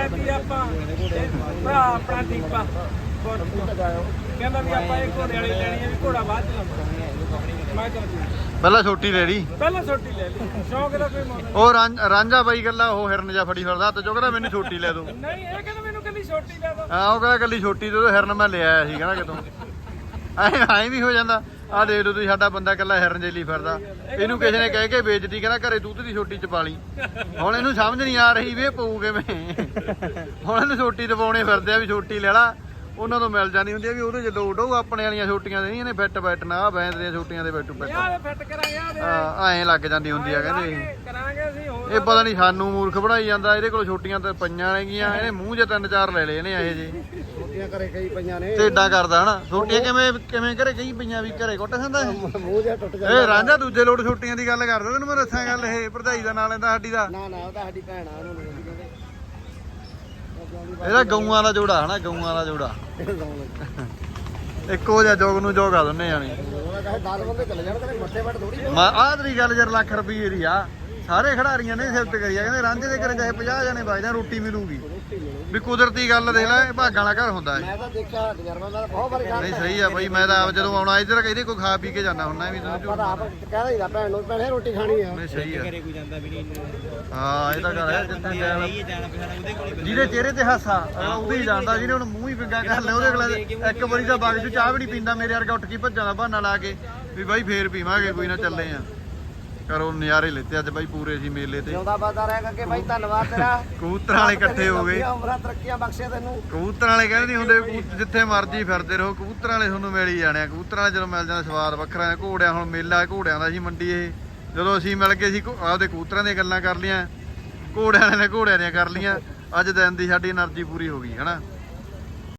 ਆਇਆ ਸੀ ਆਪਾਂ ਇਹ ਭਰਾ ਆਪਣਾ ਦੀਪਾ। ਕਹਿੰਦਾ ਵੀ ਆਪਾਂ ਇਹ ਘੋੜੇ ਵਾਲੀ ਲੈਣੀ ਹੈ ਵੀ ਘੋੜਾ ਬਾਅਦ ਚ ਲਾਉਂਦਾ। ਮੈਂ ਕਿਹਾ ਚੱਲ ਠੀਕ। ਪਹਿਲਾਂ ਛੋਟੀ ਲੈ ਲਈ। ਪਹਿਲਾਂ ਛੋਟੀ ਲੈ ਲਈ। ਸ਼ੌਂਕ ਦਾ ਕੋਈ ਮੋੜ ਉਹ ਰਾਂਝਾ ਬਾਈ ਗੱਲਾਂ ਉਹ ਹਿਰਨ ਜਾ ਫੜੀ ਫਿਰਦਾ ਹੱਥ ਚੋਂ ਕਹਿੰਦਾ ਮੈਨੂੰ ਛੋਟੀ ਲੈ ਦੋ। ਨਹੀਂ ਇਹ ਕਹਿੰਦਾ ਮੈਨੂੰ ਕੱਲੀ ਛੋਟੀ ਲੈ ਦੋ। ਹਾਂ ਉਹ ਕਹਿੰਦਾ ਕੱਲੀ ਛੋਟੀ ਦੇ ਦੋ ਹਿਰਨ ਮੈਂ ਲੈ ਆਇਆ ਸੀ ਕਹਿੰਦਾ ਕਿਤੋਂ। ਐ ਐ ਵੀ ਹੋ ਜਾਂਦਾ। ਆਹ ਦੇਖ ਲਓ ਤੁਸੀਂ, ਸਾਡਾ ਬੰਦਾ ਕੱਲਾ ਹਿਰਨ ਜੇਲੀ ਫਿਰਦਾ। ਇਹਨੂੰ ਕਿਸੇ ਨੇ ਕਹਿ ਕੇ ਵੇਚਦੀ ਕਹਿੰਦਾ ਘਰੇ ਦੁੱਧ ਦੀ ਛੋਟੀ ਚ ਪਾ ਲਈ। ਹੁਣ ਇਹਨੂੰ ਸਮਝ ਨਹੀਂ ਆ ਰਹੀ ਵੀ ਇਹ ਪਊ ਕਿਵੇਂ। ਹੁਣ ਇਹਨੂੰ ਛੋਟੀ ਦਵਾਉਣੇ ਫਿਰਦੇ ਆ ਵੀ ਛੋਟੀ ਲੈ ਲਾ। ਉਹਨਾਂ ਤੋਂ ਮਿਲ ਜਾਂਦੀ ਹੁੰਦੀ ਆ ਵੀ ਉਹਦੇ ਚ ਲੋਡ ਹੋਊ ਆਪਣੇ ਵਾਲੀਆਂ ਛੋਟੀਆਂ ਦੇ ਨਹੀਂ ਇਹਨੇ ਫਿੱਟ ਬੈਠਣਾ ਆ ਬੈਂਦ ਦੀਆਂ ਛੋਟੀਆਂ ਦੇ ਬੈਠੂ ਫਿੱਟ। ਯਾਰ ਫਿੱਟ ਕਰਾਂਗੇ ਆ ਐਂ ਲੱਗ ਜਾਂਦੀ ਹੁੰਦੀ ਆ ਕਹਿੰਦੇ। ਕਰਾਂਗੇ ਅਸੀਂ ਹੋਰ ਇਹ ਪਤਾ ਨਹੀਂ ਸਾਨੂੰ ਮੂਰਖ ਬਣਾਈ ਜਾਂਦਾ ਇਹਦੇ ਕੋਲ ਛੋਟੀਆਂ ਤੇ ਪਈਆਂ ਨੇਗੀਆਂ ਇਹਨੇ ਮੂੰਹ 'ਚ ਤਿੰਨ ਚਾਰ ਲੈ ਲਏ ਇਹਨੇ ਇਹ ਜੇ ਛੋਟੀਆਂ ਘਰੇ ਕਈ ਪਈਆਂ ਨੇ। ਤੇ ਏਦਾਂ ਕਰਦਾ ਹਨਾ ਛੋਟੀਆਂ ਕਿਵੇਂ ਕਿਵੇਂ ਘਰੇ ਕਈ ਪਈਆਂ ਵੀ ਘਰੇ ਕੁੱਟ ਖਾਂਦਾ ਇਹ? ਮੂੰਹ ਜਿਹਾ ਟੁੱਟ ਇਹ ਰਾਂਝਾ ਦੂਜੇ ਲੋਟ ਛੋਟੀਆਂ ਦੀ ਗੱਲ ਕਰਦਾ ਤੈਨੂੰ ਮੈਂ ਦੱਸਾਂ ਗੱਲ ਇਹ ਭਰਜਾਈ ਦਾ ਨਾਂ ਲੈਂਦਾ ਸਾਡੀ ਦਾ। ਨਾ ਨਾ ਉਹ ਤਾਂ ਸਾਡੀ ਭੈਣ ਆ ਉਹਨੂੰ ਨਹੀਂ ਕਹਿੰਦੇ। ਇਹਦਾ ਗਊਆਂ ਦਾ ਜੋੜਾ ਹਨਾ ਗਊਆਂ ਦਾ ਜੋੜਾ। ਇੱਕੋ ਜਿਹਾ ਜੋਗ ਨੂੰ ਜੋਗਾ ਦੋਨੇ ਜਾਣੇ ਉਹਦਾ ਕਹੇ 10 ਬੰਦੇ ਚਲੇ ਜਾਣ ਤੇਰੇ ਮੱਥੇ ਵੱਟ ਥੋੜੀ ਮੈਂ ਆਹ ਤੇਰੀ ਗੱਲ ਯਾਰ ਲੱਖ ਰੁਪਏ ਦੀ ਆ। ਸਾਰੇ ਖਿਡਾਰੀਆਂ ਨੇ ਸਿਫਤ ਕਰੀ ਆ ਕਹਿੰਦੇ ਰਾਂਝੇ ਦੇ ਘਰੇ ਚਾਹੇ 50 ਜਣੇ ਵੱਜਦਾ ਰੋਟੀ ਮਿਲੂਗੀ। ਵੀ ਕੁਦਰਤੀ ਗੱਲ ਦੇਖ ਲੈ ਇਹ ਭਾਗਾਂ ਵਾਲਾ ਘਰ ਹੁੰਦਾ ਹੈ ਮੈਂ ਤਾਂ ਦੇਖਿਆ ਤਜਰਬਾ ਤਾਂ ਬਹੁਤ ਵਾਰੀ ਨਹੀਂ ਸਹੀ ਆ ਬਈ ਮੈਂ ਤਾਂ ਆਪ ਜਦੋਂ ਆਉਣਾ ਇੱਧਰ ਕਹਿੰਦੇ ਕੋਈ ਖਾ ਪੀ ਕੇ ਜਾਣਾ ਹੁੰਦਾ ਵੀ ਪਤਾ ਆਪ ਕਹਿੰਦਾ ਹੀ ਨਾ ਭੈਣ ਨੂੰ ਭੈਣੇ ਰੋਟੀ ਖਾਣੀ ਆ। ਨਹੀਂ ਸਹੀ ਆ। ਕੋਈ ਜਾਂਦਾ ਵੀ ਨਹੀਂ ਹਾਂ ਇਹ ਤਾਂ ਗੱਲ ਹੈ ਜਿੱਥੇ ਜਾਣਾ। ਪਛਾਣਾ ਉਹਦੇ ਕੋਲ ਜਿਹਦੇ ਚਿਹਰੇ ਤੇ ਹਾਸਾ ਅਗਲਾ ਉਹਦੇ ਹੀ ਜਾਂਦਾ ਜਿਹਨੇ ਹੁਣ ਮੂੰਹ ਹੀ ਪਿੰਗਾ ਕਰ ਲਿਆ ਉਹਦੇ ਅਗਲੇ ਇੱਕ ਵਾਰੀ ਤਾਂ ਬਾਗ ਚ ਚਾਹ ਵੀ ਨਹੀਂ ਪੀਂਦਾ ਮੇਰੇ ਵਰਗਾ ਉੱਠ ਕੇ ਭੱਜਾਂ ਦਾ ਬਹਾਨਾ ਲਾ ਕੇ ਵੀ ਬਾਈ ਫੇਰ ਪੀਵਾਂਗੇ ਕੋਈ ਨਾ ਚੱਲੇ ਆ। ਕਰੋ ਨਜ਼ਾਰੇ ਲੈਤੇ ਅੱਜ ਬਾਈ ਪੂਰੇ ਜੀ ਮੇਲੇ ਤੇ। ਜਿਉਂਦਾ ਬਾਦਾ ਰਹੇਗਾ ਕਿ ਬਾਈ ਧੰਨਵਾਦ ਤੇਰਾ। ਕਬੂਤਰਾਂ ਵਾਲੇ ਇਕੱਠੇ ਹੋ ਗਏ। ਉਮਰਾਂ ਤਰੱਕੀਆਂ ਬਖਸ਼ੇ ਤੈਨੂੰ। ਕਬੂਤਰਾਂ ਵਾਲੇ ਕਹਿੰਦੇ ਨਹੀਂ ਹੁੰਦੇ ਜਿੱਥੇ ਮਰਜ਼ੀ ਫਿਰਦੇ ਰਹੋ ਕਬੂਤਰਾਂ ਵਾਲੇ ਤੁਹਾਨੂੰ ਮਿਲ ਹੀ ਜਾਣੇ ਆ। ਕਬੂਤਰਾਂ ਵਾਲੇ ਜਦੋਂ ਮਿਲ ਜਾਂਦਾ ਸਵਾਦ ਵੱਖਰਾ ਹੈ। ਘੋੜਿਆਂ ਹੁਣ ਮੇਲਾ ਘੋੜਿਆਂ ਦਾ ਸੀ ਮੰਡੀ ਇਹ। ਜਦੋਂ ਅਸੀਂ ਮਿਲ ਕੇ ਸੀ ਆਪਦੇ ਕਬੂਤਰਾਂ ਦੀਆਂ ਗੱਲਾਂ ਕਰ ਲਈਆਂ। ਘੋੜਿਆਂ ਵਾਲੇ ਨੇ ਘੋੜਿਆਂ ਦੀਆਂ ਕਰ ਲਈਆਂ। ਅੱਜ ਦਿਨ ਦੀ ਸਾਡੀ એનર્ਜੀ ਪੂਰੀ ਹੋ ਗਈ ਹਨਾ?